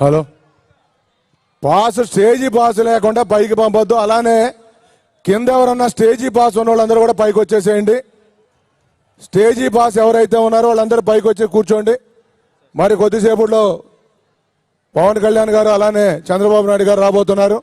Hello? Pass stage pass లేకుండా పైకి పంపొద్దు. అలానే కింద ఎవరన్నా స్టేజీ పాస్ ఉన్న వాళ్ళందరూ కూడా పైకి వచ్చేసేయండి. స్టేజీ పాస్ ఎవరైతే ఉన్నారో వాళ్ళందరూ పైకి వచ్చి కూర్చోండి. మరి కొద్దిసేపులో పవన్ కళ్యాణ్ గారు అలానే చంద్రబాబు నాయుడు గారు రాబోతున్నారు.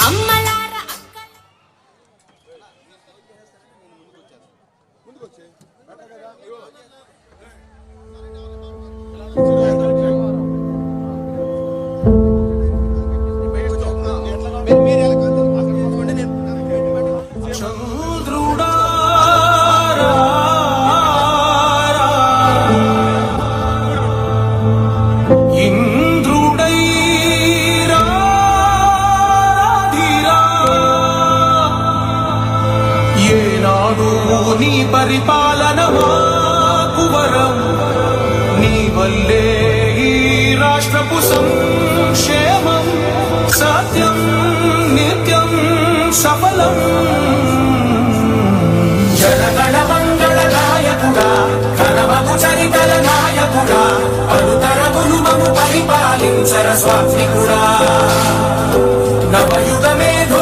పరిపాలన మాకు వరం. నీ వల్లే ఈ రాష్ట్రపు సంక్షేమం సత్యం నిత్యం సఫలం. జనగణ మంగళ నాయకుడా కనమకు చరితల నాయకుడా మము పరిపాలించర స్వామికుడా నవయుగ మేధో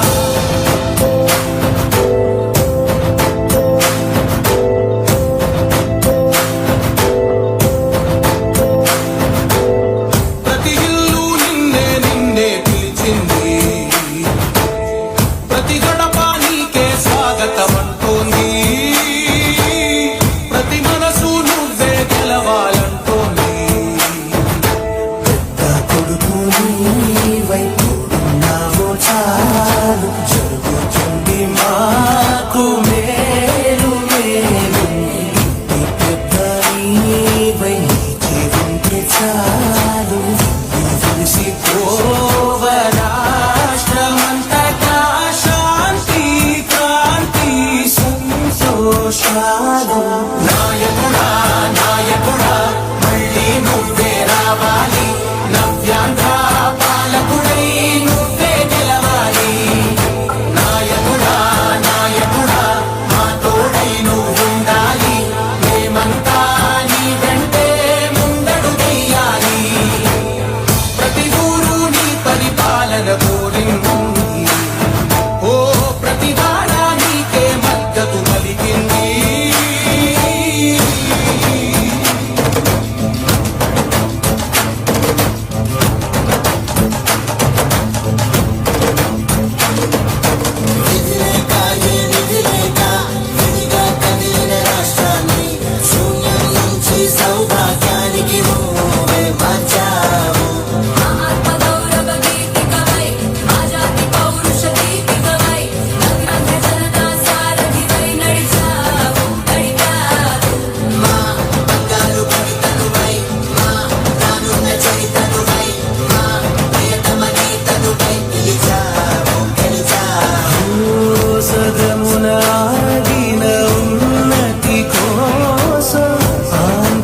love.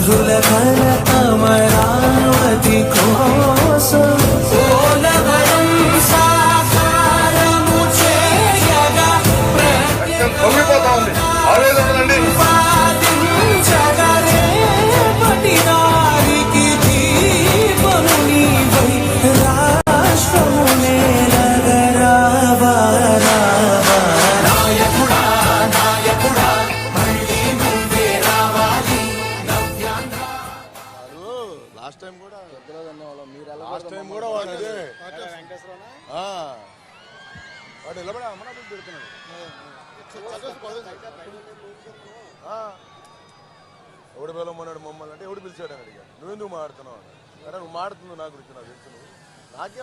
ఆంధ్రుల కళ వాడు నిలబడి అమరావతి పెడుతున్నాడు. ఎవడు పిలవమన్నాడు మమ్మల్ని అంటే ఎవడు పిలిచాడు అని అడిగాడు. నువ్వెందుకు మాడుతున్నావు అన్నాడు. సరే నువ్వు మాడుతుంది నా గురించి నాకు తెలుసు నువ్వు. నాకే